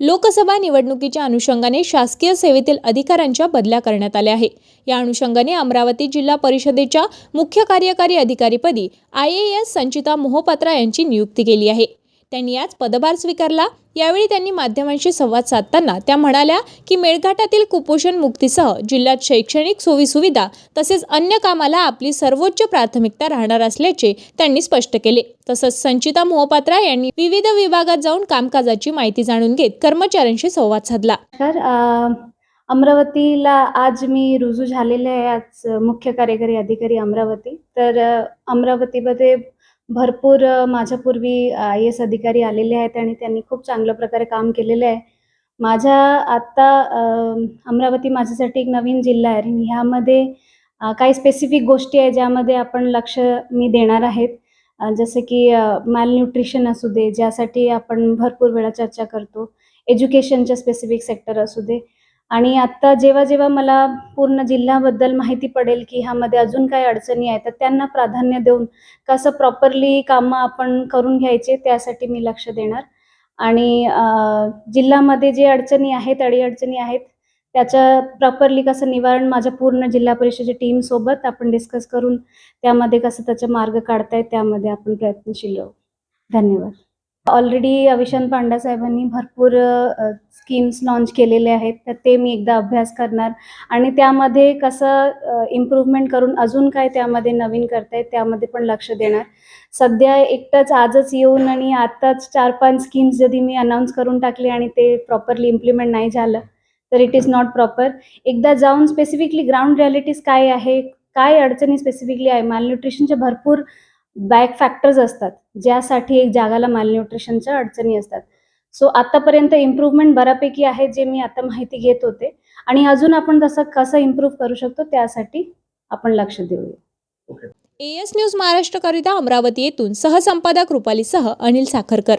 लोकसभा निवडणुकीच्या अनुषंगाने शासकीय सेवेतील अधिकाऱ्यांच्या बदल्या करण्यात आल्या आहे या अनुषंगाने अमरावती जिल्हा परिषदेच्या मुख्य कार्यकारी अधिकारीपदी I A S Sanchita Mohapatra यांची नियुक्ती केली आहे. त्यांनी आज पदभार स्वीकारला. यावेळी त्यांनी माध्यमांशी संवाद साधताना त्या म्हणाल्या की मेळघाटातील कुपोषण मुक्तीसह जिल्ह्यात शैक्षणिक सोयीसुविधा तसेच अन्य कामाला आपली सर्वोच्च प्राथमिकता राहणार असल्याचे त्यांनी स्पष्ट केले. तसंच संचिता मोहपात्रा यांनी विविध विभागात जाऊन कामकाजाची माहिती जाणून घेत कर्मचाऱ्यांशी संवाद साधला. नमस्कार. अमरावतीला आज मी रुजू झालेले आहे. आज मुख्य कार्यकारी अधिकारी अमरावती. तर अमरावतीमध्ये भरपूर माझ्यापूर्वी आय एस अधिकारी आलेले आहेत आणि त्यांनी खूप चांगल्या प्रकारे काम केलेलं आहे. माझ्या आत्ता अमरावती माझ्यासाठी एक नवीन जिल्हा आहे आणि ह्यामध्ये काही स्पेसिफिक गोष्टी आहे ज्यामध्ये आपण लक्ष मी देणार आहेत. जसं की मॅलन्यूट्रिशन असू दे ज्यासाठी आपण भरपूर वेळा चर्चा करतो. एज्युकेशनच्या स्पेसिफिक सेक्टर असू दे. आणि आत्ता जेव्हा जेव्हा मला पूर्ण जिल्ह्याबद्दल माहिती पडेल की ह्यामध्ये अजून काही अडचणी आहेत तर त्यांना प्राधान्य देऊन कसं प्रॉपरली कामं आपण करून घ्यायचे त्यासाठी मी लक्ष देणार. आणि जिल्ह्यामध्ये जे अडचणी आहेत अडीअडचणी आहेत त्याचं प्रॉपरली कसं निवारण माझ्या पूर्ण जिल्हा परिषदेच्या टीमसोबत आपण डिस्कस करून त्यामध्ये कसं त्याचा मार्ग काढता त्यामध्ये आपण प्रयत्नशील राहू. धन्यवाद. ऑलरेडी अविशांत पांडा साहेबांनी भरपूर स्कीम्स लॉन्च केलेले आहेत. तर ते मी एकदा अभ्यास करणार. आणि त्यामध्ये कसं इम्प्रूव्हमेंट करून अजून काय त्यामध्ये नवीन करता त्यामध्ये पण लक्ष देणार. सध्या एकटाच आजच येऊन आणि आत्ताच चार पाच स्कीम्स जरी मी अनाऊन्स करून टाकले आणि ते प्रॉपरली इम्प्लिमेंट नाही झालं तर इट इज नॉट प्रॉपर एकदा जाऊन स्पेसिफिकली ग्राउंड रिॲलिटीज काय आहे काय अडचणी स्पेसिफिकली आहे मालन्यूट्रिशनचे भरपूर बॅक फॅक्टर्स असतात ज्यासाठी एक जागाला मालन्यूट्रिशनच्या अडचणी असतात. सो आतापर्यंत इम्प्रूव्हमेंट बऱ्यापैकी आहे जे मी आता माहिती घेत होते. आणि अजून आपण तसं कसं इम्प्रूव्ह करू शकतो त्यासाठी आपण लक्ष देऊया. ए एस न्यूज महाराष्ट्रकरिता अमरावती येथून सहसंपादक रुपालीसह अनिल साखरकर.